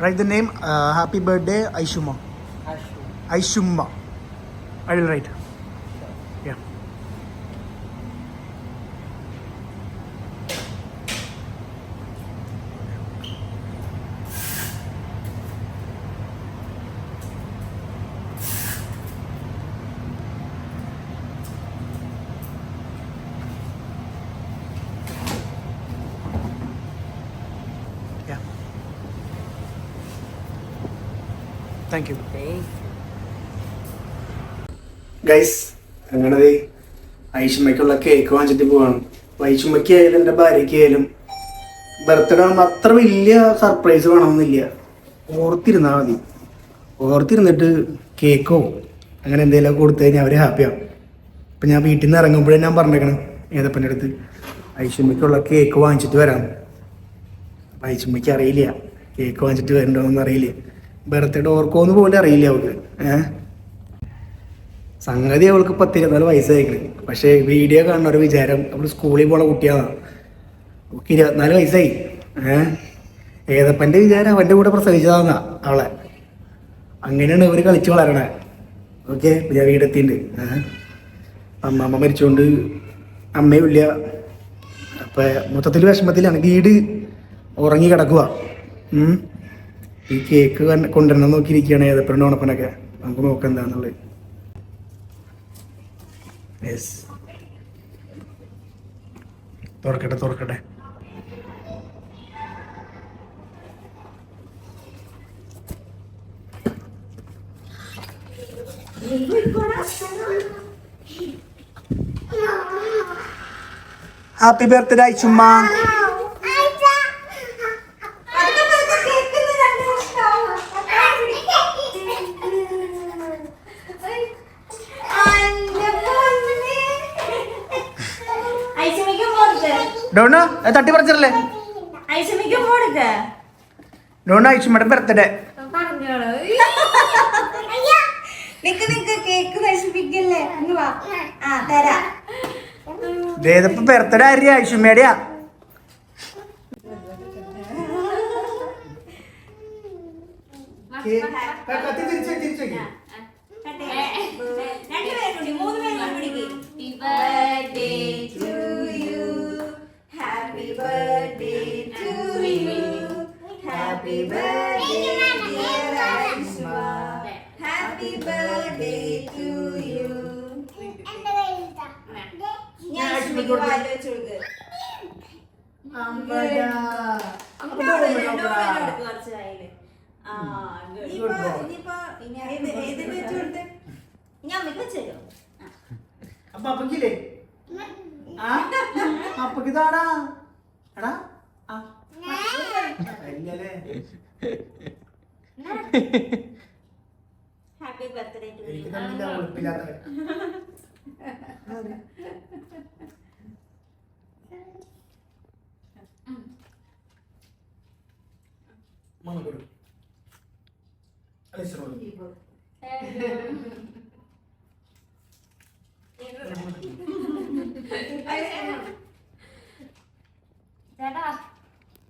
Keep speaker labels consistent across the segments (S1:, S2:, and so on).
S1: Write the name. Uh, happy birthday, Aishuma. Aishuma. I will write. Thank you guys അങ്ങനത് ഐഷമ്മയ്ക്കുള്ള cake വാങ്ങിച്ചിട്ട് പോവാണ്. അപ്പൊ ഐഷമ്മയ്ക്ക് ആയാലും എന്റെ ഭാര്യയ്ക്ക് ആയാലും ബർത്ത്ഡേ ആകുമ്പോൾ അത്ര വലിയ സർപ്രൈസ് വേണമെന്നില്ല. ഓർത്തിരുന്നാൽ മതി. ഓർത്തിരുന്നിട്ട് കേക്കോ അങ്ങനെ എന്തെങ്കിലും കൊടുത്തു കഴിഞ്ഞാൽ അവർ ഹാപ്പിയാവും അപ്പം ഞാൻ വീട്ടിൽ നിന്ന് ഇറങ്ങുമ്പോഴേ ഞാൻ പറഞ്ഞേക്കണം ഏതപ്പന്റെ അടുത്ത്? ഐഷുമ്മയ്ക്കുള്ള കേക്ക് വാങ്ങിച്ചിട്ട് വരാം. ഐഷുമ്മയ്ക്ക് അറിയില്ല കേക്ക് വാങ്ങിച്ചിട്ട് വരണ്ടോന്നൊന്നും അറിയില്ല ബർത്ത്ഡേ ഓർക്കോന്ന് പോലും അറിയില്ല അവൾക്ക്. സംഗതി അവൾക്ക് പത്ത് ഇരുപത്തിനാല് വയസ്സായിക്കണ്. പക്ഷേ വീഡിയോ കാണുന്ന ഒരു വിചാരം അവൾ സ്കൂളിൽ പോണ കുട്ടിയാണ്? അവൾക്ക് ഇരുപത്തിനാല് വയസ്സായി. ഏഹ് ഏതപ്പന്റെ വിചാരം അവന്റെ കൂടെ പ്രസവിച്ചതാന്നാ അവളെ. അങ്ങനെയാണ് ഇവർ കളിച്ചു വളരണേ. ഓക്കെ? ഞാൻ വീടെത്തിണ്ട് ഏഹ് അമ്മ മരിച്ചുകൊണ്ട് അമ്മയും ഇല്ല. അപ്പം മൊത്തത്തിൽ വിഷമത്തിലാണ്. വീട് ഉറങ്ങി കിടക്കുക. ഈ കേക്ക് കൊണ്ടുവരണം നോക്കിയിരിക്കുകയാണ് ഏതപ്പന്റെ ഓണപ്പനൊക്കെ. നമുക്ക് നോക്കാം എന്താന്നുള്ളത്. തുറക്കട്ടെ തുറക്കട്ടെ. ഹാപ്പി ബർത്ത്ഡേ ചുമ്മാ ഡോണ തട്ടി പറിച്ചല്ലേ ഡോണ ഐഷുമ്മയുടെ ബർത്ത്ഡേ.
S2: നിക്ക് നിക്ക് കേക്ക് നശിപ്പിക്കല്ലേ ഇങ്ങ് വാ. ആ തരാ.
S1: ദേതപ്പ ബർത്ത്ഡേ ആര്യ ഐഷുമ്മയുടെയാ
S2: രണ്ടുപേരും ഏതിൽ വെച്ച് കൊടുത്ത്? ഞാൻ അമ്മയ്ക്ക് വെച്ച് തരുമോ?
S1: അപ്പൊ അപ്പക്കില്ലേ? ആ? അപ്പക്ക് താടാ എടാ ആ.
S2: ഹാപ്പി ബർത്ത്ഡേ ടു
S1: എനിക്ക് തന്നില്ല ഉളുപ്പില്ലാത്ത മമ്മ കൊടു. അലിസ്റോളി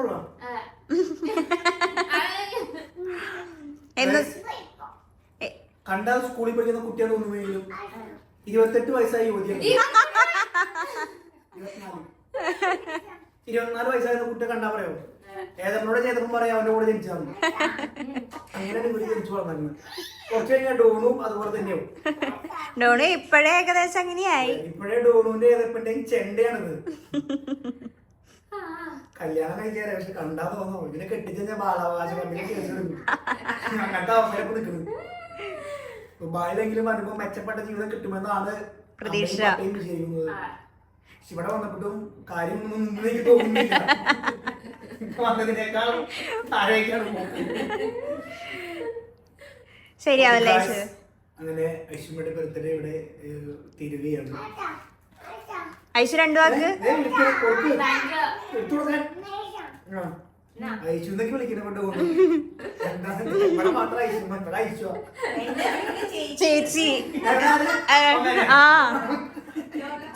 S1: ഉള്ളൂ?
S3: അയച്ചത്
S1: കണ്ടാൽ സ്കൂളിൽ പഠിക്കുന്ന കുട്ടികൾ ഒന്നും വീഴും. ഇരുപത്തെട്ട് വയസ്സായി യുവതിയാണ് ഇരുപത്തിനാല് വയസ്സായ കുട്ടിയെ കണ്ടാ പറയോ? ഏതെന്നോട് ചെയ്തപ്പോൾ പറയാം അവന്റെ കൂടെ ജനിച്ചാന്ന് അങ്ങനെ ഇവർ ജനിച്ചു വളർന്നു. കുറച്ച് കഴിഞ്ഞാൽ ഡോണും അതുപോലെ തന്നെയാവും.
S2: ഡോണു ഇപ്പോഴേ ഏകദേശം അങ്ങനെയായി.
S1: ഇപ്പോഴേ ഡോണുവിന്റെ ഏതപ്പന്റെ ചെണ്ടയാണിത്. കല്യാണം കഴിക്കാറ് പക്ഷെ കണ്ടാ തോന്നുന്നു ഇതിനെ കെട്ടിച്ച ബാലാവകാശ എടുക്കും. അങ്ങനത്തെ അവസരം നിൽക്കുന്നു. ദുബായിലെങ്കിലും വരുമ്പോ മെച്ചപ്പെട്ട ജീവിതം കിട്ടുമെന്നാണ്
S2: പ്രതീക്ഷ.
S1: വിചാരിക്കുന്നത്. പക്ഷെ ഇവിടെ വന്നപ്പോഴും കാര്യം മുന്നിലേക്ക് തോന്നുന്നില്ല വന്നതിനേക്കാൾ താഴേക്കാണ് പോകുന്നത്
S2: ശരിയാവല്ലേ
S1: അങ്ങനെ ഐശ്വര്യയുടെ ബർത്ത്ഡേ ഇവിടെ തിരുവിയാണ് തീരുകയാണ്.
S2: ഐശു രണ്ടു വാക്ക്? ചേച്ചി. ആ.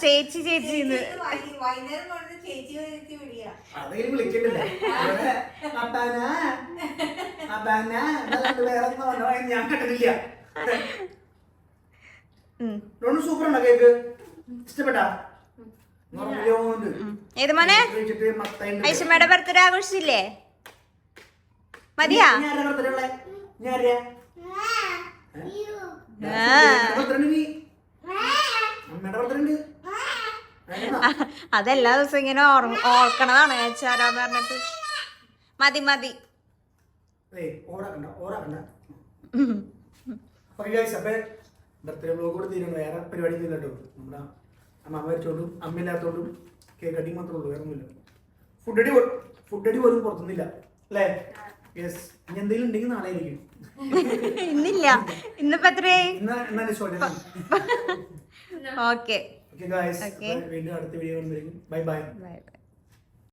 S2: ചേച്ചി ചേച്ചി
S1: ഞാൻ കണ്ടിട്ടില്ല. സൂപ്പർ ഉണ്ടോ കേക്ക്? ഇഷ്ടപ്പെട്ടാ?
S2: ഏത് മോനെ. ഐശമ്മയുടെ ബർത്ത്ഡേ ആഘോഷിച്ചില്ലേ? മതിയാ?
S1: നീ
S2: അതെല്ലാ ദിവസവും ഇങ്ങനെ ഓർക്കണതാണ് ചേച്ചാരാന്ന് പറഞ്ഞിട്ട്. മതി മതി.
S1: കൂടെ തീരുന്നു. വേറെ പരിപാടി ഇല്ല കേട്ടോ. നമ്മുടെ അമ്മ മരിച്ചോണ്ടും കേക്ക് കട്ടിങ് മാത്രമേ ഉള്ളൂ വേറെ ഒന്നുമില്ല. ഫുഡ് അടി ഫുഡ് അടി പോലും പുറത്തുനിന്നില്ല. അല്ലേ? യെസ് ഇനി എന്തെങ്കിലും ഉണ്ടെങ്കിൽ നാളെ ആയിരിക്കും.
S2: ഇന്നില്ല. ഇന്നിപ്പോ എത്രയായി?
S1: ഇന്ന് എന്നാലും സോറി
S2: ഓക്കെ
S1: ഓക്കെ. വീണ്ടും അടുത്ത video bye bye
S2: bye bye